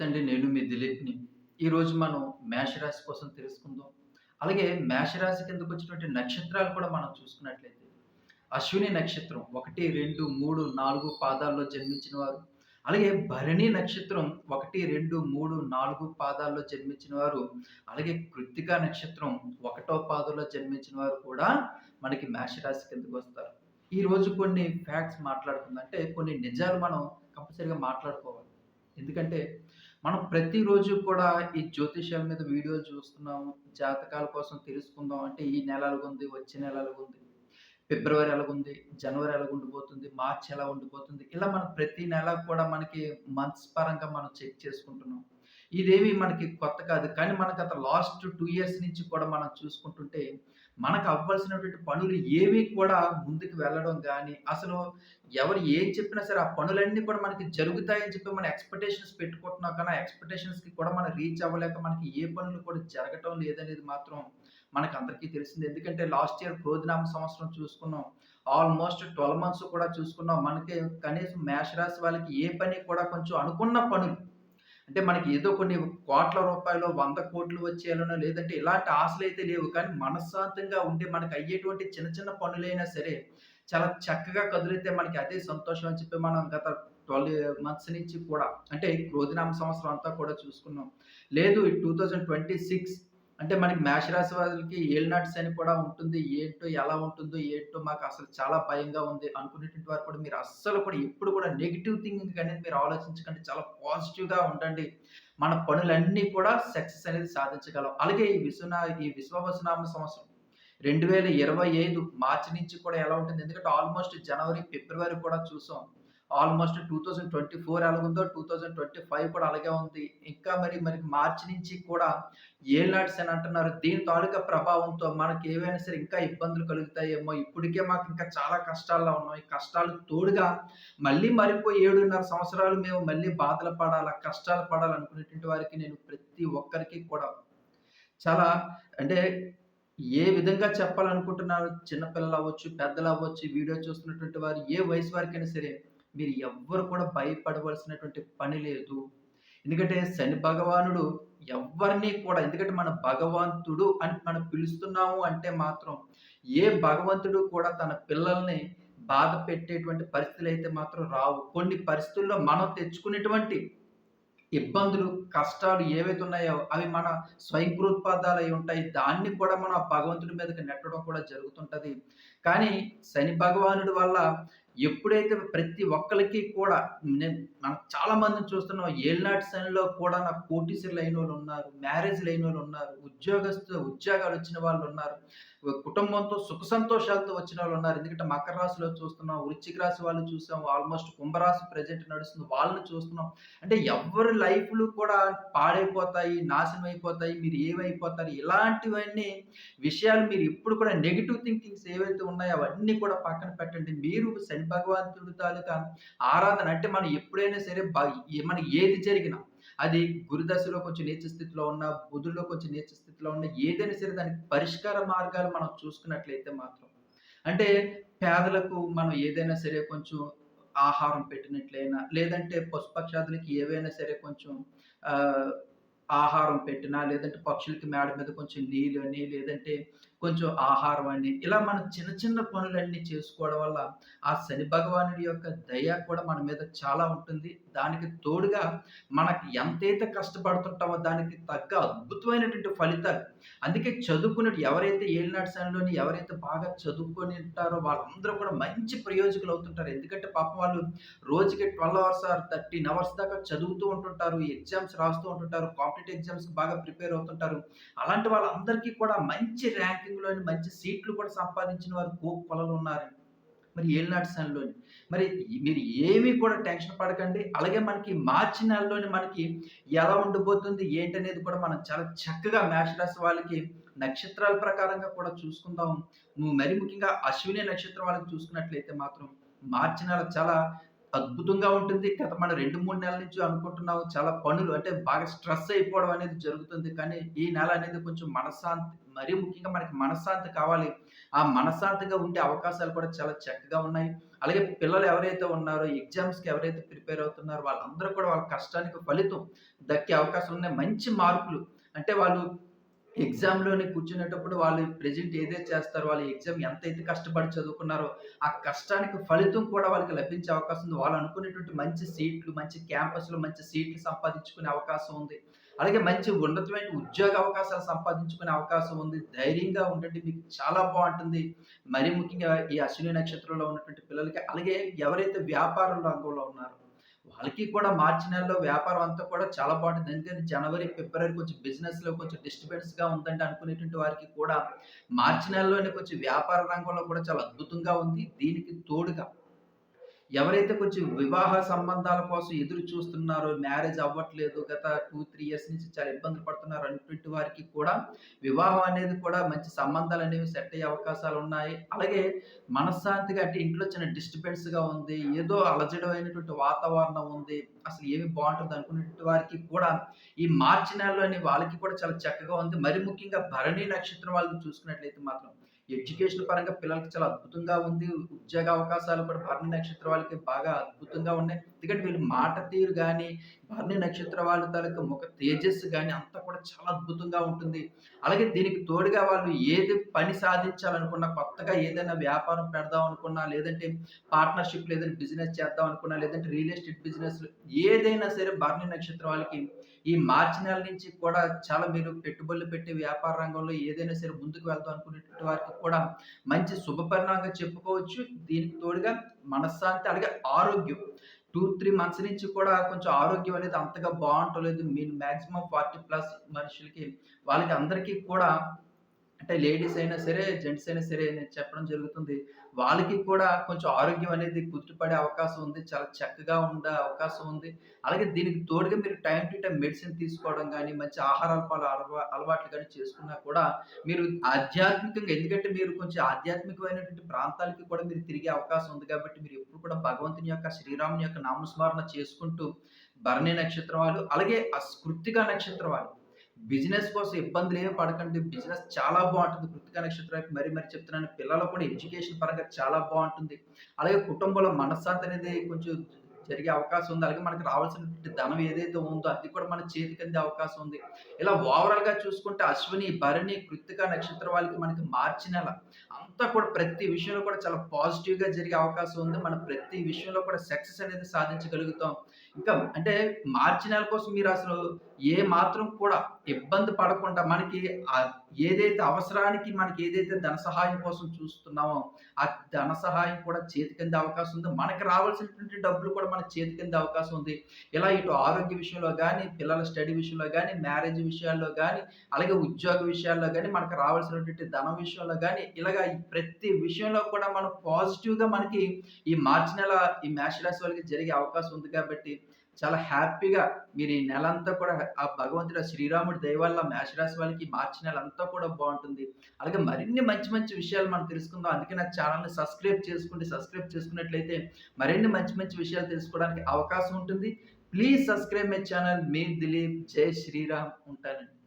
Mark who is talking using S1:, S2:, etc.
S1: నమస్తే అండి నేను మీ దిలీప్ని. ఈరోజు మనం మేషరాశి కోసం తెలుసుకుందాం. అలాగే మేషరాశి కిందకు వచ్చినటువంటి నక్షత్రాలు కూడా మనం చూసుకున్నట్లయితే అశ్విని నక్షత్రం ఒకటి రెండు మూడు నాలుగు పాదాల్లో జన్మించిన వారు. అలాగే భరణి నక్షత్రం ఒకటి రెండు మూడు నాలుగు పాదాల్లో జన్మించిన వారు. అలాగే కృత్తికా నక్షత్రం ఒకటో పాదంలో జన్మించిన వారు కూడా మనకి మేషరాశి కిందకు వస్తారు. ఈరోజు కొన్ని ఫ్యాక్ట్స్ మాట్లాడుకుందంటే కొన్ని నిజాలు మనం కంపల్సరీగా మాట్లాడుకోవాలి. ఎందుకంటే మనం ప్రతిరోజు కూడా ఈ జ్యోతిష్యం మీద వీడియోలు చూస్తున్నాము జాతకాల కోసం తెలుసుకుందాం అంటే ఈ నెల ఉంది వచ్చే నెల ఉంది ఫిబ్రవరి ఎలాగుంది జనవరి ఎలా ఉండిపోతుంది మార్చ్ ఎలా ఉండిపోతుంది ఇలా మనం ప్రతి నెల కూడా మనకి మంత్స్ పరంగా మనం చెక్ చేసుకుంటున్నాం. ఇదేమి మనకి కొత్త కాదు. కానీ మనకు అత లాస్ట్ టూ ఇయర్స్ నుంచి కూడా మనం చూసుకుంటుంటే మనకు అవ్వాల్సినటువంటి పనులు ఏవి కూడా ముందుకు వెళ్ళడం కానీ అసలు ఎవరు ఏం చెప్పినా సరే ఆ పనులన్నీ కూడా మనకి జరుగుతాయని చెప్పి మన ఎక్స్పెక్టేషన్స్ పెట్టుకుంటున్నాం కానీ ఆ ఎక్స్పెక్టేషన్స్కి కూడా మనం రీచ్ అవ్వలేక మనకి ఏ పనులు కూడా జరగటం లేదనేది మాత్రం మనకు అందరికీ తెలిసింది. ఎందుకంటే లాస్ట్ ఇయర్ క్రోధనామ సంవత్సరం చూసుకున్నాం. ఆల్మోస్ట్ ట్వెల్వ్ మంత్స్ కూడా చూసుకున్నాం. మనకి కనీసం మేష రాశి వాళ్ళకి ఏ పని కూడా కొంచెం అనుకున్న పనులు అంటే మనకి ఏదో కొన్ని కోట్ల రూపాయలు వంద కోట్లు వచ్చేయాలనో లేదంటే ఇలాంటి ఆశలు అయితే లేవు. కానీ మనశ్శాంతంగా ఉండే మనకి అయ్యేటువంటి చిన్న చిన్న పనులైనా సరే చాలా చక్కగా కదిలితే మనకి అదే సంతోషం అని చెప్పి మనం గత ట్వెల్వ్ మంత్స్ నుంచి కూడా అంటే క్రోధినామ సంవత్సరం అంతా కూడా చూసుకున్నాం. లేదు ఈ టూ థౌజండ్ ట్వంటీ సిక్స్ అంటే మనకి మేషరాశి వాళ్ళకి ఏళ్ళనాటి శని కూడా ఉంటుంది. ఏంటో ఎలా ఉంటుందో ఏంటో మాకు అసలు చాలా భయంగా ఉంది అనుకునేటువంటి వారు కూడా మీరు అస్సలు కూడా ఎప్పుడు కూడా నెగిటివ్ థింకింగ్ అనేది మీరు ఆలోచించకండి. చాలా పాజిటివ్గా ఉండండి. మన పనులన్నీ కూడా సక్సెస్ అనేది సాధించగలం. అలాగే ఈ విశ్వనా ఈ విశ్వవసనామ సంవత్సరం రెండు వేల ఇరవై ఐదు మార్చి నుంచి కూడా ఎలా ఉంటుంది? ఎందుకంటే ఆల్మోస్ట్ జనవరి ఫిబ్రవరి కూడా చూసాం. Almost two thousand twenty four ఎలాగుందో టూ థౌజండ్ ట్వంటీ ఫైవ్ కూడా అలాగే ఉంది. ఇంకా మరి మరి మార్చి నుంచి కూడా ఏళ్ళనాట్స్ అని అంటున్నారు. దీని తాలూకా ప్రభావంతో మనకి ఏవైనా సరే ఇంకా ఇబ్బందులు కలుగుతాయేమో. ఇప్పటికే మాకు ఇంకా చాలా కష్టాల్లో ఉన్నాం. ఈ కష్టాలు తోడుగా మళ్ళీ మరిపోయి ఏడున్నర సంవత్సరాలు మేము మళ్ళీ బాధలు పడాలా కష్టాలు పడాలనుకునేటువంటి వారికి నేను ప్రతి ఒక్కరికి కూడా చాలా అంటే ఏ విధంగా చెప్పాలనుకుంటున్నారు? చిన్నపిల్లలు అవ్వచ్చు పెద్దలు అవ్వచ్చు వీడియో చూస్తున్నటువంటి వారు ఏ వయసు వారికైనా సరే మీరు ఎవ్వరు కూడా భయపడవలసినటువంటి పని లేదు. ఎందుకంటే శని భగవానుడు ఎవరిని కూడా ఎందుకంటే మన భగవంతుడు అని మనం పిలుస్తున్నాము అంటే మాత్రం ఏ భగవంతుడు కూడా తన పిల్లల్ని బాధ పెట్టేటువంటి పరిస్థితులు అయితే మాత్రం రావు. కొన్ని పరిస్థితుల్లో మనం తెచ్చుకునేటువంటి ఇబ్బందులు కష్టాలు ఏవైతే ఉన్నాయో అవి మన స్వయంకృత్పాదాలు అయి ఉంటాయి. దాన్ని కూడా మనం ఆ భగవంతుడి మీదకి నెట్టడం కూడా జరుగుతుంటది. కానీ శని భగవానుడి వల్ల ఎప్పుడైతే ప్రతి ఒక్కరికి కూడా నేను మనం చాలా మందిని చూస్తున్నాం ఏళ్ళనాటి శనిలో కూడా నాకు కోటీసులు అయిన వాళ్ళు ఉన్నారు మ్యారేజ్ అయిన వాళ్ళు ఉన్నారు ఉద్యోగస్తు ఉద్యోగాలు వచ్చిన వాళ్ళు ఉన్నారు. కుటుంబంతో సుఖ సంతోషాలతో వచ్చిన వాళ్ళు ఉన్నారు. ఎందుకంటే మకర రాశిలో చూస్తున్నాం వృశ్చిక రాశి వాళ్ళు చూసాం ఆల్మోస్ట్ కుంభరాశి ప్రజెంట్ నడుస్తుంది. వాళ్ళని చూస్తున్నాం. అంటే ఎవరి లైఫ్లు కూడా పాడైపోతాయి నాశనం అయిపోతాయి మీరు ఏమైపోతారు? ఇలాంటివన్నీ విషయాలు మీరు ఎప్పుడు కూడా నెగిటివ్ థింకింగ్స్ ఏవైతే ఉన్నాయో అవన్నీ కూడా పక్కన పెట్టండి. మీరు శని భగవంతుడి తాలూకా ఆరాధన అంటే మనం ఎప్పుడైనా సరే మనకి ఏది జరిగినా అది గురుదశలో కొంచెం నీచ స్థితిలో ఉన్న బుధుల్లో కొంచెం నీచ స్థితిలో ఉన్న ఏదైనా సరే దానికి పరిష్కార మార్గాలు మనం చూసుకున్నట్లయితే మాత్రం. అంటే పేదలకు మనం ఏదైనా సరే కొంచెం ఆహారం పెట్టినట్లయినా లేదంటే పశుపక్షాదులకి ఏవైనా సరే కొంచెం ఆహారం పెట్టినా లేదంటే పక్షులకి మేడ మీద కొంచెం నీళ్ళు అని లేదంటే కొంచెం ఆహారం అని ఇలా మనం చిన్న చిన్న పనులన్నీ చేసుకోవడం వల్ల ఆ శని భగవానుడి యొక్క దయ కూడా మన మీద చాలా ఉంటుంది. దానికి తోడుగా మనకి ఎంతైతే కష్టపడుతుంటామో దానికి తగ్గ అద్భుతమైనటువంటి ఫలితాలు. అందుకే చదువుకునే ఎవరైతే ఏలినాటి శనిలోని ఎవరైతే బాగా చదువుకొని ఉంటారో వాళ్ళందరూ కూడా మంచి ప్రయోజకులు అవుతుంటారు. ఎందుకంటే పాపం వాళ్ళు రోజుకి twelve hours or thirteen hours దాకా చదువుతూ ఉంటుంటారు. ఎగ్జామ్స్ రాస్తూ ఉంటుంటారు. కాంపిటేటివ్ ఎగ్జామ్స్ బాగా ప్రిపేర్ అవుతుంటారు. అలాంటి వాళ్ళందరికీ కూడా మంచి ర్యాంక్ ర్యాంకింగ్లోని మంచి సీట్లు కూడా సంపాదించిన వారు కోక్ కొలలు ఉన్నారండి. మరి ఏళ్ళనాటి శనిలోని మరి మీరు ఏమీ కూడా టెన్షన్ పడకండి. అలాగే మనకి మార్చి నెలలోని మనకి ఎలా ఉండబోతుంది ఏంటనేది కూడా మనం చాలా చక్కగా మేషరాశి వాళ్ళకి నక్షత్రాల ప్రకారంగా కూడా చూసుకుందాం. మరి ముఖ్యంగా అశ్విని నక్షత్రం వాళ్ళకి చూసుకున్నట్లయితే మాత్రం మార్చి నెల చాలా అద్భుతంగా ఉంటుంది. గత మనం 2, 3 నెలల నుంచి అనుకుంటున్నాం. చాలా పనులు అంటే బాగా స్ట్రెస్ అయిపోవడం అనేది జరుగుతుంది. కానీ ఈ నెల అనేది కొంచెం మనశ్శాంతి మరీ ముఖ్యంగా మనకి మనశ్శాంతి కావాలి. ఆ మనశ్శాంతిగా ఉండే అవకాశాలు కూడా చాలా చక్కగా ఉన్నాయి. అలాగే పిల్లలు ఎవరైతే ఉన్నారో ఎగ్జామ్స్‌కి ఎవరైతే ప్రిపేర్ అవుతున్నారో వాళ్ళందరూ కూడా వాళ్ళ కష్టానికి ఫలితం దక్కే అవకాశం ఉన్నాయి. మంచి మార్కులు అంటే వాళ్ళు ఎగ్జామ్‌లోని కూర్చునేటప్పుడు వాళ్ళు ప్రెజెంట్ ఏదైతే చేస్తారో, వాళ్ళు ఎగ్జామ్ ఎంతైతే కష్టపడి చదువుకున్నారో, ఆ కష్టానికి ఫలితం కూడా వాళ్ళకి లభించే అవకాశం ఉంది. వాళ్ళు అనుకునేటువంటి మంచి సీట్లు, మంచి క్యాంపస్‌లో మంచి సీట్లు సంపాదించుకునే అవకాశం ఉంది. అలాగే మంచి ఉన్నతమైన ఉద్యోగ అవకాశాలు సంపాదించుకునే అవకాశం ఉంది. ధైర్యంగా ఉండండి. మీకు చాలా బాగుంటుంది మరీ ముఖ్యంగా ఈ అశ్విని నక్షత్రంలో ఉన్నటువంటి పిల్లలకి అలాగే ఎవరైతే వ్యాపార రంగంలో ఉన్నారో వాళ్ళకి కూడా మార్చి నెలలో వ్యాపారం అంతా కూడా చాలా బాగుంటుంది ఎందుకంటే జనవరి, ఫిబ్రవరి కొంచెం బిజినెస్‌లో కొంచెం డిస్టర్బెన్స్‌గా ఉందంటే అనుకునేటువంటి వారికి కూడా మార్చి నెలలోనే కొంచెం వ్యాపార రంగంలో కూడా చాలా అద్భుతంగా ఉంది. దీనికి తోడుగా ఎవరైతే కొంచెం వివాహ సంబంధాల కోసం ఎదురు చూస్తున్నారో, మ్యారేజ్ అవ్వట్లేదు, గత 2, 3 ఇయర్స్ నుంచి చాలా ఇబ్బందులు పడుతున్నారు అనేటువంటి వారికి కూడా వివాహం అనేది కూడా మంచి సంబంధాలు అనేవి సెట్ అయ్యే అవకాశాలు ఉన్నాయి అలాగే మనశ్శాంతిగా అంటే ఇంట్లో చిన్న డిస్టర్బెన్స్‌గా ఉంది. ఏదో అలజడమైనటువంటి వాతావరణం ఉంది. అసలు ఏమి బాగుంటుంది అనుకునేటువంటి వారికి కూడా ఈ మార్చి నెలలోని వాళ్ళకి కూడా చాలా చక్కగా ఉంది. మరి ముఖ్యంగా భరణి నక్షత్రం వాళ్ళని చూసుకున్నట్లయితే మాత్రం ఎడ్యుకేషన్ పరంగా పిల్లలకి చాలా అద్భుతంగా ఉంది. ఉద్యోగ అవకాశాలు కూడా భరణి నక్షత్ర వాళ్ళకి బాగా అద్భుతంగా ఉన్నాయి. ఎందుకంటే వీళ్ళు మాట తీరు కానీ భరణి నక్షత్ర వాళ్ళ తాలూకు ముఖ తేజస్సు కానీ అంతా కూడా చాలా అద్భుతంగా ఉంటుంది. అలాగే దీనికి తోడుగా వాళ్ళు ఏది పని సాధించాలనుకున్నా, కొత్తగా ఏదైనా వ్యాపారం పెడదాం అనుకున్నా, లేదంటే పార్ట్నర్షిప్ ఏదైనా బిజినెస్ చేద్దాం అనుకున్నా, లేదంటే రియల్ ఎస్టేట్ బిజినెస్ ఏదైనా సరే భరణి నక్షత్ర వాళ్ళకి ఈ మార్చి నెల నుంచి కూడా చాలా మీరు పెట్టుబడులు పెట్టే వ్యాపార రంగంలో ఏదైనా సరే ముందుకు వెళ్దాం అనుకునేటువంటి వారికి కూడా మంచి శుభపరిణామంగా చెప్పుకోవచ్చు. దీనికి తోడుగా మనశ్శాంతి అలాగే ఆరోగ్యం. 2, 3 మంత్స్ నుంచి కూడా కొంచెం ఆరోగ్యం అనేది అంతగా బాగుంటలేదు మీరు మాక్సిమం 40 ప్లస్ మనుషులకి వాళ్ళకి అందరికీ కూడా అంటే లేడీస్ అయినా సరే, జెంట్స్ అయినా సరే నేను చెప్పడం జరుగుతుంది. వాళ్ళకి కూడా కొంచెం ఆరోగ్యం అనేది కుదుటపడే అవకాశం ఉంది. చాలా చక్కగా ఉండే అవకాశం ఉంది. అలాగే దీనికి తోడుగా మీరు టైం టు టైం మెడిసిన్ తీసుకోవడం కానీ మంచి ఆహారాల్పాల అలవా అలవాట్లు కానీ చేసుకున్నా కూడా మీరు ఆధ్యాత్మికంగా ఎందుకంటే మీరు కొంచెం ఆధ్యాత్మికమైనటువంటి ప్రాంతాలకి కూడా మీరు తిరిగే అవకాశం ఉంది కాబట్టి మీరు ఎప్పుడు కూడా భగవంతుని యొక్క, శ్రీరాముని యొక్క నామస్మరణ చేసుకుంటూ భరణి నక్షత్రం వాళ్ళు అలాగే ఆ కృత్తిక నక్షత్రం వాళ్ళు బిజినెస్ కోసం ఇబ్బందులేమి పడకండి. బిజినెస్ చాలా బాగుంటుంది కృతిక నక్షత్రానికి మరీ మరీ చెప్తున్నాను. పిల్లలకు కూడా ఎడ్యుకేషన్ పరంగా చాలా బాగుంటుంది అలాగే కుటుంబంలో మనశ్శాంతి అనేది కొంచెం జరిగే అవకాశం ఉంది. అలాగే మనకు రావాల్సినటువంటి ధనం ఏదైతే ఉందో అది కూడా మన చేతికందే అవకాశం ఉంది. ఇలా ఓవరాల్‌గా చూసుకుంటే అశ్విని, భరణి, కృత్తిక నక్షత్ర వాళ్ళకి మనకి మార్చి నెల అంతా కూడా ప్రతి విషయంలో కూడా చాలా పాజిటివ్‌గా జరిగే అవకాశం ఉంది. మనం ప్రతి విషయంలో కూడా సక్సెస్ అనేది సాధించగలుగుతాం. ఇంకా అంటే మార్చి నెల కోసం మీరు అసలు ఏ మాత్రం కూడా ఇబ్బంది పడకుండా మనకి ఏదైతే అవసరానికి మనకి ఏదైతే ధన సహాయం కోసం చూస్తున్నామో, ఆ ధన సహాయం కూడా చేతికందే అవకాశం ఉంది. మనకి రావాల్సినటువంటి డబ్బులు కూడా మన చేతికందే అవకాశం ఉంది. ఇలా ఇటు ఆరోగ్య విషయంలో కానీ పిల్లల స్టడీ విషయంలో కానీ మ్యారేజ్ విషయాల్లో కానీ అలాగే ఉద్యోగ విషయాల్లో కానీ మనకు రావాల్సినటువంటి ధనం విషయంలో కానీ ఇలాగ ప్రతి విషయంలో కూడా మనం పాజిటివ్‌గా మనకి ఈ మార్చి నెల ఈ మేషరాశి వాళ్ళకి జరిగే అవకాశం ఉంది కాబట్టి చాలా హ్యాపీగా మీరు ఈ నెల అంతా కూడా ఆ భగవంతుడు ఆ శ్రీరాముడి దయ వల్ల మేషరాశి వాళ్ళకి మార్చి నెల అంతా కూడా బాగుంటుంది అలాగే మరిన్ని మంచి మంచి విషయాలు మనం తెలుసుకుందాం. అందుకే నా ఛానల్ని సబ్స్క్రైబ్ చేసుకోండి. సబ్స్క్రైబ్ చేసుకున్నట్లయితే మరిన్ని మంచి మంచి విషయాలు తెలుసుకోవడానికి అవకాశం ఉంటుంది. Please subscribe my channel. మీ దిలీప్. జై శ్రీరామ్. ఉంటానండి.